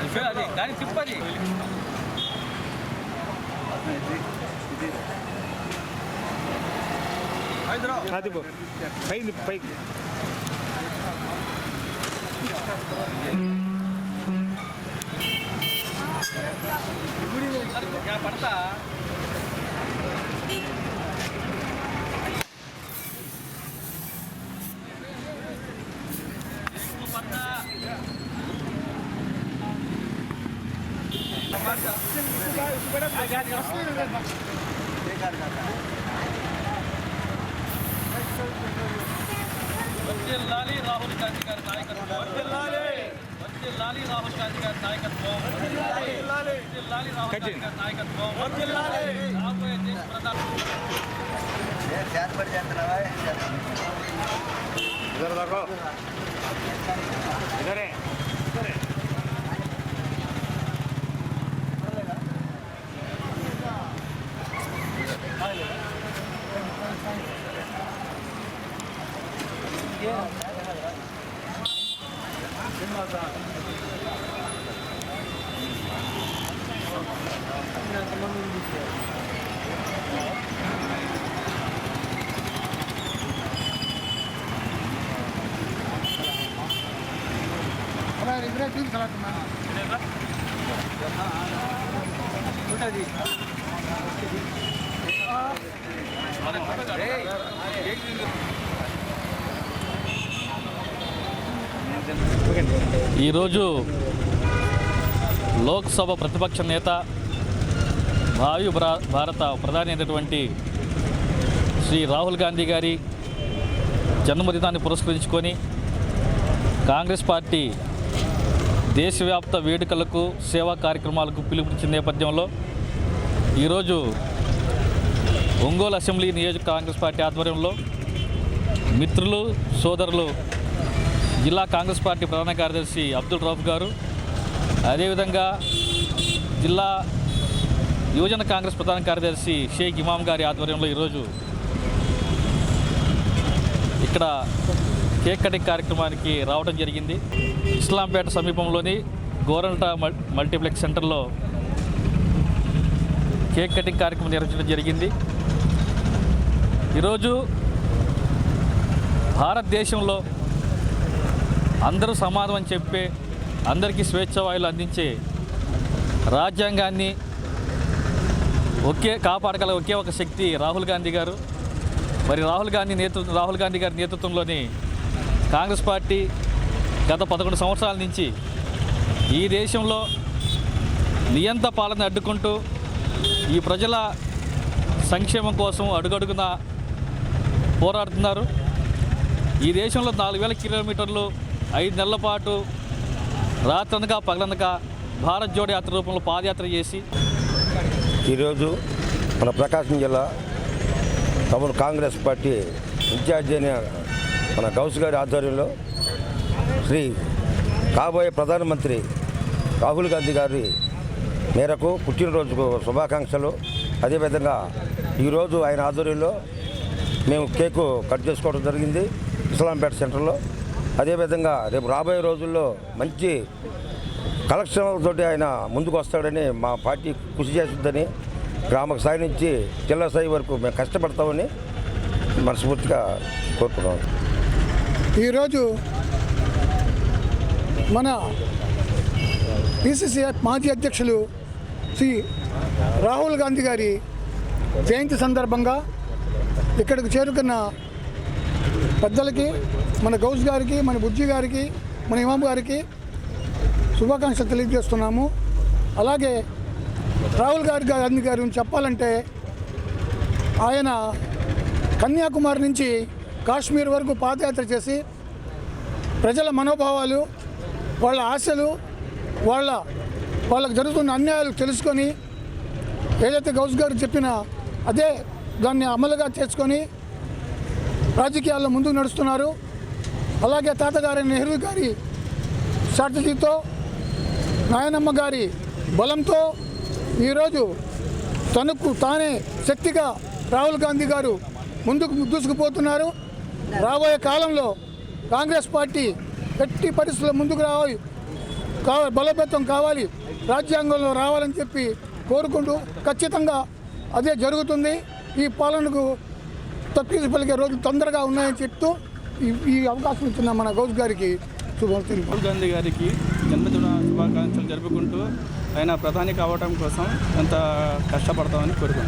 అది కానీ తిప్పది అది. పో. పైకి పైకి. పడతా. వర్ధిల్లాలి రాహుల్ గాంధీ గారి నాయకత్వం వర్ధిల్లాలి వర్ధిల్లాలి రాహుల్ గాంధీ గారి నాయకత్వం వర్ధిల్లాలి రాహుల్ గాంధీ గారి నాయకత్వం వర్ధిల్లాలి రాబోయే దేశ ప్రధాని ఇద్దరు దాకో Hey! ఈరోజు లోక్సభ ప్రతిపక్ష నేత భావి భారత ప్రధాని అయినటువంటి శ్రీ రాహుల్ గాంధీ గారి జన్మదినాన్ని పురస్కరించుకొని కాంగ్రెస్ పార్టీ దేశవ్యాప్త వేడుకలకు సేవా కార్యక్రమాలకు పిలుపునిచ్చిన నేపథ్యంలో ఈరోజు ఒంగోలు అసెంబ్లీ నియోజక కాంగ్రెస్ పార్టీ ఆధ్వర్యంలో మిత్రులు సోదరులు జిల్లా కాంగ్రెస్ పార్టీ ప్రధాన కార్యదర్శి అబ్దుల్ రౌఫ్ గారు. అదేవిధంగా జిల్లా యువజన కాంగ్రెస్ ప్రధాన కార్యదర్శి షేక్ ఇమాం గారి ఆధ్వర్యంలో ఈరోజు ఇక్కడ కేక్ కటింగ్ కార్యక్రమానికి రావడం జరిగింది. ఇస్లాంపేట సమీపంలోని గోరంట మల్- మల్టీప్లెక్స్ సెంటర్లో కేక్ కటింగ్ కార్యక్రమం నిర్వహించడం జరిగింది. ఈరోజు భారతదేశంలో అందరూ సమానం అని చెప్పే అందరికీ స్వేచ్ఛ వాయులు అందించే రాజ్యాంగాన్ని ఒకే కాపాడగల ఒకే ఒక శక్తి రాహుల్ గాంధీ గారు. మరి రాహుల్ గాంధీ నేతృత్వం రాహుల్ గాంధీ గారి నేతృత్వంలోని కాంగ్రెస్ పార్టీ గత పదకొండు సంవత్సరాల నుంచి ఈ దేశంలో నియంత పాలన అడ్డుకుంటూ ఈ ప్రజల సంక్షేమం కోసం అడుగడుగున పోరాడుతున్నారు. ఈ దేశంలో నాలుగు వేల కిలోమీటర్లు ఐదు నెలల పాటు రాత్రనక పగలనక భారత్ జోడో యాత్ర రూపంలో పాదయాత్ర చేసి ఈరోజు మన ప్రకాశం జిల్లా తమను కాంగ్రెస్ పార్టీ ఇన్ఛార్జి అయిన మన గౌస్ గారి ఆధ్వర్యంలో శ్రీ కాబోయే ప్రధానమంత్రి రాహుల్ గాంధీ గారి మేరకు పుట్టినరోజుకు శుభాకాంక్షలు. అదేవిధంగా ఈరోజు ఆయన ఆధ్వర్యంలో మేము కేకు కట్ చేసుకోవడం జరిగింది. ఇస్లాంపేట సెంటర్లో అదేవిధంగా రేపు రాబోయే రోజుల్లో మంచి కలెక్షన్లతోటి ఆయన ముందుకు వస్తాడని మా పార్టీ కృషి చేస్తుందని గ్రామ స్థాయి నుంచి జిల్లా స్థాయి వరకు మేము కష్టపడతామని మనస్ఫూర్తిగా కోరుకున్నాం ఈరోజు మన పిసిసి మాజీ అధ్యక్షులు శ్రీ రాహుల్ గాంధీ గారి జయంతి సందర్భంగా ఇక్కడికి చేరుకున్న పెద్దలకి మన గౌస్ గారికి మన బుజ్జి గారికి మన ఇమాం గారికి శుభాకాంక్షలు తెలియజేస్తున్నాము. అలాగే రాహుల్ గారి గాంధీ గారి గురించి చెప్పాలంటే ఆయన కన్యాకుమారి నుంచి కాశ్మీర్ వరకు పాదయాత్ర చేసి ప్రజల మనోభావాలు వాళ్ళ ఆశలు వాళ్ళ వాళ్ళకు జరుగుతున్న అన్యాయాలు తెలుసుకొని ఏదైతే గౌస్ గారు చెప్పిన అదే దాన్ని అమలుగా చేసుకొని రాజకీయాల్లో ముందుకు నడుస్తున్నారు. అలాగే తాతగారి నెహ్రూ గారి స్ట్రాటజీతో నాయనమ్మ గారి బలంతో ఈరోజు తనకు తానే శక్తిగా రాహుల్ గాంధీ గారు ముందుకు దూసుకుపోతున్నారు. రాబోయే కాలంలో కాంగ్రెస్ పార్టీ ఎట్టి పరిస్థితుల్లో ముందుకు రావాలి కావాలి బలోపేతం కావాలి రాజ్యాంగంలో రావాలని చెప్పి కోరుకుంటూ ఖచ్చితంగా అదే జరుగుతుంది. ఈ పాలనకు తప్పీసి పలికే రోజులు తొందరగా ఉన్నాయని చెప్తూ ఈ ఈ అవకాశం ఇచ్చిన మన గౌస్ గారికి శుభం రాహుల్ గాంధీ గారికి జన్మదిన శుభాకాంక్షలు జరుపుకుంటూ ఆయన ప్రధాని కావడం కోసం ఎంత కష్టపడతామని కోరుకుంటున్నాను